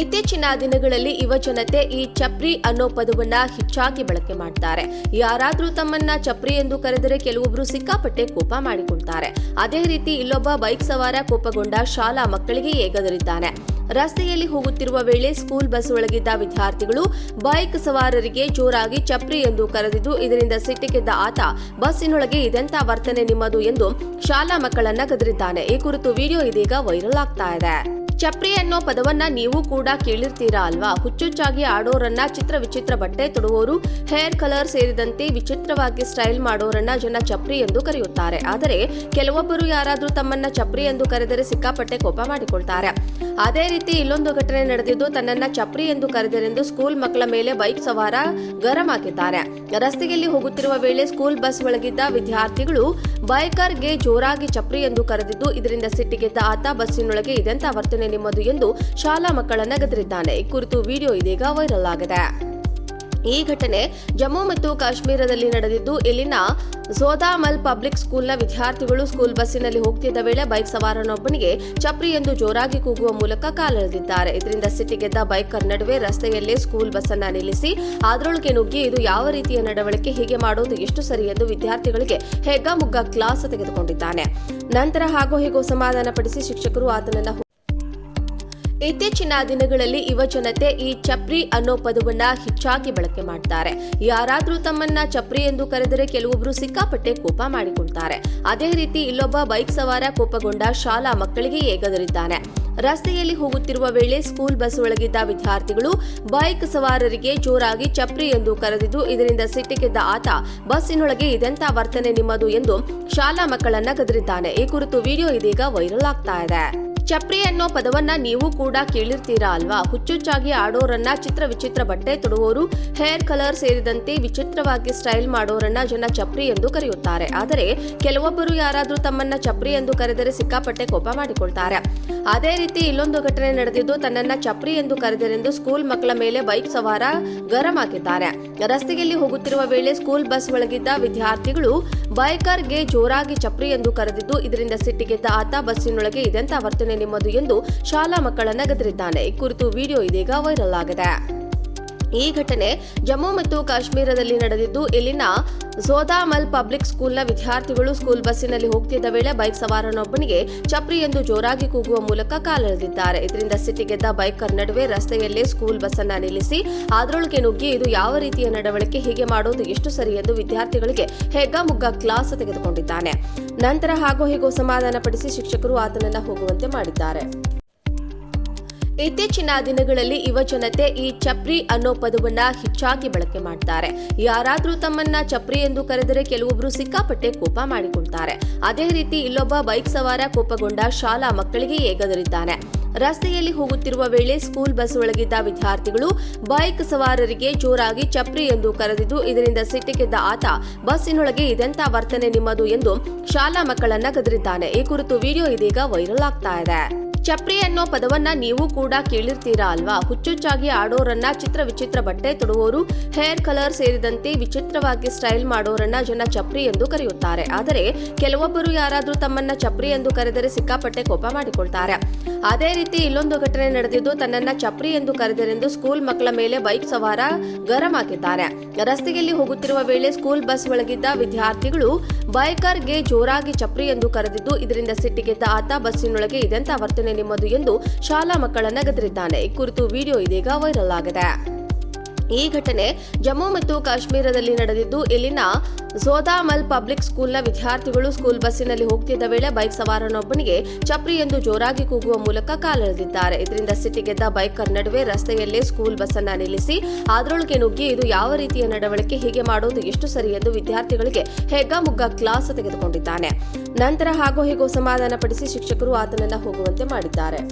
ಇತ್ತೀಚಿನ ದಿನಗಳಲ್ಲಿ ಯುವ ಜನತೆ ಈ ಚಪ್ರಿ ಅನ್ನೋ ಪದವನ್ನ ಹೆಚ್ಚಾಗಿ ಬಳಕೆ ಮಾಡ್ತಾರೆ. ಯಾರಾದ್ರೂ ತಮ್ಮನ್ನ ಚಪ್ರಿ ಎಂದು ಕರೆದರೆ ಕೆಲವೊಬ್ರು ಸಿಕ್ಕಾಪಟ್ಟೆ ಕೋಪ ಮಾಡಿಕೊಳ್ತಾರೆ. ಅದೇ ರೀತಿ ಇಲ್ಲೊಬ್ಬ ಬೈಕ್ ಸವಾರ ಕೋಪಗೊಂಡ ಶಾಲಾ ಮಕ್ಕಳಿಗೆ ಏಗದರಿದ್ದಾನೆ ರಸ್ತೆಯಲ್ಲಿ ಹೋಗುತ್ತಿರುವ ವೇಳೆ ಸ್ಕೂಲ್ ಬಸ್ ಒಳಗಿದ್ದ ವಿದ್ಯಾರ್ಥಿಗಳು ಬೈಕ್ ಸವಾರರಿಗೆ ಜೋರಾಗಿ ಚಪ್ರಿ ಎಂದು ಕರೆದಿದ್ದು, ಇದರಿಂದ ಸಿಟ್ಟಿಗೆದ್ದ ಆತ ಬಸ್ಸಿನೊಳಗೆ ಇದೆಂತ ವರ್ತನೆ ನಿಮ್ಮದು ಎಂದು ಶಾಲಾ ಮಕ್ಕಳನ್ನ ಗದರಿದ್ದಾನೆ. ಈ ಕುರಿತು ವಿಡಿಯೋ ಇದೀಗ ವೈರಲ್ ಆಗ್ತಾ ಇದೆ. ಚಪ್ರಿ ಅನ್ನೋ ಪದವನ್ನ ನೀವು ಕೂಡ ಕೇಳಿರ್ತೀರಾ ಅಲ್ವಾ? ಹುಚ್ಚುಚ್ಚಾಗಿ ಆಡೋರನ್ನ ಚಿತ್ರ ವಿಚಿತ್ರ ಬಟ್ಟೆ ತೊಡುವವರು, ಹೇರ್ ಕಲರ್ ಸೇರಿದಂತೆ ವಿಚಿತ್ರವಾಗಿ ಸ್ಟೈಲ್ ಮಾಡೋರನ್ನ ಜನ ಚಪ್ರಿ ಎಂದು ಕರೆಯುತ್ತಾರೆ. ಆದರೆ ಕೆಲವೊಬ್ಬರು ಯಾರಾದರೂ ತಮ್ಮನ್ನ ಚಪ್ರಿ ಎಂದು ಕರೆದರೆ ಸಿಕ್ಕಾಪಟ್ಟೆ ಕೋಪ ಮಾಡಿಕೊಳ್ತಾರೆ. ಅದೇ ರೀತಿ ಇಲ್ಲೊಂದು ಘಟನೆ ನಡೆದಿದ್ದು ತನ್ನನ್ನ ಚಪ್ರಿ ಎಂದು ಕರೆದರೆಂದು ಸ್ಕೂಲ್ ಮಕ್ಕಳ ಮೇಲೆ ಬೈಕ್ ಸವಾರ ಗರಂ ಹಾಕಿದ್ದಾರೆ. ರಸ್ತೆಯಲ್ಲಿ ಹೋಗುತ್ತಿರುವ ವೇಳೆ ಸ್ಕೂಲ್ ಬಸ್ ಒಳಗಿದ್ದ ವಿದ್ಯಾರ್ಥಿಗಳು ಬೈಕರ್ಗೆ ಜೋರಾಗಿ ಚಪ್ರಿ ಎಂದು ಕರೆದಿದ್ದು, ಇದರಿಂದ ಸಿಟ್ಟಿಗೆದ್ದ ಆತ ಬಸ್ಸಿನೊಳಗೆ ಇದೆಂತ ವರ್ತನೆ ನಿಮ್ಮದು ಎಂದು ಶಾಲಾ ಮಕ್ಕಳನ್ನ ಗದರಿದ್ದಾನೆ. ಈ ಕುರಿತು ವಿಡಿಯೋ ಇದೀಗ ವೈರಲ್ ಆಗಿದೆ. ಈ ಘಟನೆ ಜಮ್ಮು ಮತ್ತು ಕಾಶ್ಮೀರದಲ್ಲಿ ನಡೆದಿದ್ದು, ಇಲ್ಲಿನ ಝೋದಾಮಲ್ ಪಬ್ಲಿಕ್ ಸ್ಕೂಲ್ನ ವಿದ್ಯಾರ್ಥಿಗಳು ಸ್ಕೂಲ್ ಬಸ್ಸಿನಲ್ಲಿ ಹೋಗ್ತಿದ್ದ ವೇಳೆ ಬೈಕ್ ಸವಾರನೊಬ್ಬನಿಗೆ ಚಪ್ರಿ ಎಂದು ಜೋರಾಗಿ ಕೂಗುವ ಮೂಲಕ ಕಾಲೆಳೆದಿದ್ದಾರೆ. ಇದರಿಂದ ಸಿಟ್ಟಿಗೆದ್ದ ಬೈಕರ್ ನಡುವೆ ರಸ್ತೆಯಲ್ಲೇ ಸ್ಕೂಲ್ ಬಸ್ಸನ್ನ ನಿಲ್ಲಿಸಿ ಅದರೊಳಗೆ ನುಗ್ಗಿ ಇದು ಯಾವ ರೀತಿಯ ನಡವಳಿಕೆ, ಹೀಗೆ ಮಾಡೋದು ಎಷ್ಟು ಸರಿ ಎಂದು ವಿದ್ಯಾರ್ಥಿಗಳಿಗೆ ಹೆಗ್ಗಮುಗ್ಗ ಕ್ಲಾಸ್ ತೆಗೆದುಕೊಂಡಿದ್ದಾನೆ. ನಂತರ ಹಾಗೂ ಹೀಗೂ ಸಮಾಧಾನಪಡಿಸಿ ಶಿಕ್ಷಕರು ಆತನನ್ನ ಇತ್ತೀಚಿನ ದಿನಗಳಲ್ಲಿ ಯುವ ಜನತೆ ಈ ಚಪ್ರಿ ಅನ್ನೋ ಪದವನ್ನ ಹೆಚ್ಚಾಗಿ ಬಳಕೆ ಮಾಡ್ತಾರೆ. ಯಾರಾದ್ರೂ ತಮ್ಮನ್ನ ಚಪ್ರಿ ಎಂದು ಕರೆದರೆ ಕೆಲವೊಬ್ರು ಸಿಕ್ಕಾಪಟ್ಟೆ ಕೋಪ ಮಾಡಿಕೊಳ್ತಾರೆ. ಅದೇ ರೀತಿ ಇಲ್ಲೊಬ್ಬ ಬೈಕ್ ಸವಾರ ಕೋಪಗೊಂಡ ಶಾಲಾ ಮಕ್ಕಳಿಗೆ ಏಗದರಿದ್ದಾನೆ ರಸ್ತೆಯಲ್ಲಿ ಹೋಗುತ್ತಿರುವ ವೇಳೆ ಸ್ಕೂಲ್ ಬಸ್ ಒಳಗಿದ್ದ ವಿದ್ಯಾರ್ಥಿಗಳು ಬೈಕ್ ಸವಾರರಿಗೆ ಜೋರಾಗಿ ಚಪ್ರಿ ಎಂದು ಕರೆದಿದ್ದು, ಇದರಿಂದ ಸಿಟ್ಟಿಗೆದ್ದ ಆತ ಬಸ್ಸಿನೊಳಗೆ ಇದೆಂತ ವರ್ತನೆ ನಿಮ್ಮದು ಎಂದು ಶಾಲಾ ಮಕ್ಕಳನ್ನ ಕದರಿದ್ದಾನೆ ಈ ಕುರಿತು ವಿಡಿಯೋ ಇದೀಗ ವೈರಲ್ ಆಗ್ತಾ ಇದೆ. ಚಪ್ರಿ ಅನ್ನೋ ಪದವನ್ನ ನೀವು ಕೂಡ ಕೇಳಿರ್ತೀರಾ ಅಲ್ವಾ? ಹುಚ್ಚುಚ್ಚಾಗಿ ಆಡೋರನ್ನ ಚಿತ್ರ ವಿಚಿತ್ರ ಬಟ್ಟೆ ತೊಡುವವರು, ಹೇರ್ ಕಲರ್ ಸೇರಿದಂತೆ ವಿಚಿತ್ರವಾಗಿ ಸ್ಟೈಲ್ ಮಾಡೋರನ್ನ ಜನ ಚಪ್ರಿ ಎಂದು ಕರೆಯುತ್ತಾರೆ. ಆದರೆ ಕೆಲವೊಬ್ಬರು ಯಾರಾದರೂ ತಮ್ಮನ್ನ ಚಪ್ರಿ ಎಂದು ಕರೆದರೆ ಸಿಕ್ಕಾಪಟ್ಟೆ ಕೋಪ ಮಾಡಿಕೊಳ್ತಾರೆ. ಅದೇ ರೀತಿ ಇಲ್ಲೊಂದು ಘಟನೆ ನಡೆದಿದ್ದು ತನ್ನನ್ನ ಚಪ್ರಿ ಎಂದು ಕರೆದರೆಂದು ಸ್ಕೂಲ್ ಮಕ್ಕಳ ಮೇಲೆ ಬೈಕ್ ಸವಾರ ಗರಂ ಹಾಕಿದ್ದಾರೆ. ರಸ್ತೆಯಲ್ಲಿ ಹೋಗುತ್ತಿರುವ ವೇಳೆ ಸ್ಕೂಲ್ ಬಸ್ ಒಳಗಿದ್ದ ವಿದ್ಯಾರ್ಥಿಗಳು ಬೈಕರ್ಗೆ ಜೋರಾಗಿ ಚಪ್ರಿ ಎಂದು ಕರೆದಿದ್ದು, ಇದರಿಂದ ಸಿಟ್ಟಿಗೆದ್ದ ಆತ ಬಸ್ಸಿನೊಳಗೆ ಇದೆಂತ ವರ್ತನೆ ನಿಮ್ಮದು ಎಂದು ಶಾಲಾ ಮಕ್ಕಳನ್ನ ಗದರಿದ್ದಾನೆ. ಈ ಕುರಿತು ವಿಡಿಯೋ ಇದೀಗ ವೈರಲ್ ಆಗಿದೆ. ಈ ಘಟನೆ ಜಮ್ಮು ಮತ್ತು ಕಾಶ್ಮೀರದಲ್ಲಿ ನಡೆದಿದ್ದು, ಇಲ್ಲಿನ ಸೋದಾಮಲ್ ಪಬ್ಲಿಕ್ ಸ್ಕೂಲ್ನ ವಿದ್ಯಾರ್ಥಿಗಳು ಸ್ಕೂಲ್ ಬಸ್ಸಿನಲ್ಲಿ ಹೋಗ್ತಿದ್ದ ವೇಳೆ ಬೈಕ್ ಸವಾರನೊಬ್ಬನಿಗೆ ಚಪ್ರಿ ಎಂದು ಜೋರಾಗಿ ಕೂಗುವ ಮೂಲಕ ಕಾಲೆಳೆದಿದ್ದಾರೆ. ಇದರಿಂದ ಸಿಟ್ಟಿಗೆದ್ದ ಬೈಕರ್ ನಡುವೆ ರಸ್ತೆಯಲ್ಲೇ ಸ್ಕೂಲ್ ಬಸ್ಸನ್ನ ನಿಲ್ಲಿಸಿ ಅದರೊಳಗೆ ನುಗ್ಗಿ ಇದು ಯಾವ ರೀತಿಯ ನಡವಳಿಕೆ, ಹೀಗೆ ಮಾಡೋದು ಎಷ್ಟು ಸರಿ ಎಂದು ವಿದ್ಯಾರ್ಥಿಗಳಿಗೆ ಹೆಗ್ಗಮುಗ್ಗ ಕ್ಲಾಸ್ ತೆಗೆದುಕೊಂಡಿದ್ದಾನೆ. ನಂತರ ಹಾಗೋ ಹೀಗೋ ಸಮಾಧಾನಪಡಿಸಿ ಶಿಕ್ಷಕರು ಆತನನ್ನ ಹೋಗುವಂತೆ ಮಾಡಿದ್ದಾರೆ. ಇತ್ತೀಚಿನ ದಿನಗಳಲ್ಲಿ ಯುವ ಜನತೆ ಈ ಚಪ್ರಿ ಅನ್ನೋ ಪದವನ್ನ ಹೆಚ್ಚಾಗಿ ಬಳಕೆ ಮಾಡ್ತಾರೆ. ಯಾರಾದ್ರೂ ತಮ್ಮನ್ನ ಚಪ್ರಿ ಎಂದು ಕರೆದರೆ ಕೆಲವೊಬ್ರು ಸಿಕ್ಕಾಪಟ್ಟೆ ಕೋಪ ಮಾಡಿಕೊಳ್ತಾರೆ. ಅದೇ ರೀತಿ ಇಲ್ಲೊಬ್ಬ ಬೈಕ್ ಸವಾರ ಕೋಪಗೊಂಡ ಶಾಲಾ ಮಕ್ಕಳಿಗೆ ಏಗದರಿದ್ದಾನೆ ರಸ್ತೆಯಲ್ಲಿ ಹೋಗುತ್ತಿರುವ ವೇಳೆ ಸ್ಕೂಲ್ ಬಸ್ ಒಳಗಿದ್ದ ವಿದ್ಯಾರ್ಥಿಗಳು ಬೈಕ್ ಸವಾರರಿಗೆ ಜೋರಾಗಿ ಚಪ್ರಿ ಎಂದು ಕರೆದಿದ್ದು, ಇದರಿಂದ ಸಿಟ್ಟಿಗೆದ್ದ ಆತ ಬಸ್ಸಿನೊಳಗೆ ಇದೆಂತ ವರ್ತನೆ ನಿಮ್ಮದು ಎಂದು ಶಾಲಾ ಮಕ್ಕಳನ್ನ ಕದರಿದ್ದಾನೆ ಈ ಕುರಿತು ವಿಡಿಯೋ ಇದೀಗ ವೈರಲ್ ಆಗ್ತಾ ಇದೆ. ಚಪ್ರಿ ಅನ್ನೋ ಪದವನ್ನ ನೀವು ಕೂಡ ಕೇಳಿರ್ತೀರಾ ಅಲ್ವಾ? ಹುಚ್ಚುಚ್ಚಾಗಿ ಆಡೋರನ್ನ ಚಿತ್ರ ವಿಚಿತ್ರ ಬಟ್ಟೆ ತೊಡುವವರು, ಹೇರ್ ಕಲರ್ ಸೇರಿದಂತೆ ವಿಚಿತ್ರವಾಗಿ ಸ್ಟೈಲ್ ಮಾಡೋರನ್ನ ಜನ ಚಪ್ರಿ ಎಂದು ಕರೆಯುತ್ತಾರೆ. ಆದರೆ ಕೆಲವೊಬ್ಬರು ಯಾರಾದರೂ ತಮ್ಮನ್ನ ಚಪ್ರಿ ಎಂದು ಕರೆದರೆ ಸಿಕ್ಕಾಪಟ್ಟೆ ಕೋಪ ಮಾಡಿಕೊಳ್ತಾರೆ. ಅದೇ ರೀತಿ ಇಲ್ಲೊಂದು ಘಟನೆ ನಡೆದಿದ್ದು ತನ್ನನ್ನ ಚಪ್ರಿ ಎಂದು ಕರೆದರೆಂದು ಸ್ಕೂಲ್ ಮಕ್ಕಳ ಮೇಲೆ ಬೈಕ್ ಸವಾರ ಗರಂ ಹಾಕಿದ್ದಾರೆ. ರಸ್ತೆಯಲ್ಲಿ ಹೋಗುತ್ತಿರುವ ವೇಳೆ ಸ್ಕೂಲ್ ಬಸ್ ಒಳಗಿದ್ದ ವಿದ್ಯಾರ್ಥಿಗಳು ಬೈಕರ್ಗೆ ಜೋರಾಗಿ ಚಪ್ರಿ ಎಂದು ಕರೆದಿದ್ದು, ಇದರಿಂದ ಸಿಟ್ಟಿಗೆದ್ದ ಆತ ಬಸ್ಸಿನೊಳಗೆ ಇದೆಂತ ವರ್ತನೆ ನಿಮ್ಮದು ಎಂದು ಶಾಲಾ ಮಕ್ಕಳನ್ನ ಗದರಿದ್ದಾನೆ. ಈ ಕುರಿತು ವಿಡಿಯೋ ಇದೀಗ ವೈರಲ್ ಆಗಿದೆ. ಈ ಘಟನೆ ಜಮ್ಮು ಮತ್ತು ಕಾಶ್ಮೀರದಲ್ಲಿ ನಡೆದಿದ್ದು, ಇಲ್ಲಿನ ಸೋದಾಮಲ್ ಪಬ್ಲಿಕ್ ಸ್ಕೂಲ್ನ ವಿದ್ಯಾರ್ಥಿಗಳು ಸ್ಕೂಲ್ ಬಸ್ಸಿನಲ್ಲಿ ಹೋಗ್ತಿದ್ದ ವೇಳೆ ಬೈಕ್ ಸವಾರನೊಬ್ಬನಿಗೆ ಚಪ್ರಿ ಎಂದು ಜೋರಾಗಿ ಕೂಗುವ ಮೂಲಕ ಕಾಲೆಳೆದಿದ್ದಾರೆ. ಇದರಿಂದ ಸಿಟ್ಟಿಗೆದ್ದ ಬೈಕರ್ ನಡುವೆ ರಸ್ತೆಯಲ್ಲೇ ಸ್ಕೂಲ್ ಬಸ್ ಅನ್ನ ನಿಲ್ಲಿಸಿ ಅದರೊಳಗೆ ನುಗ್ಗಿ ಇದು ಯಾವ ರೀತಿಯ ನಡವಳಿಕೆ, ಹೀಗೆ ಮಾಡೋದು ಎಷ್ಟು ಸರಿ ಎಂದು ವಿದ್ಯಾರ್ಥಿಗಳಿಗೆ ಹೆಗ್ಗಮುಗ್ಗ ಕ್ಲಾಸ್ ತೆಗೆದುಕೊಂಡಿದ್ದಾನೆ. ನಂತರ ಹಾಗೋ ಹೀಗೋ ಸಮಾಧಾನಪಡಿಸಿ ಶಿಕ್ಷಕರು ಆತನನ್ನ ಹೋಗುವಂತೆ ಮಾಡಿದ್ದಾರೆ.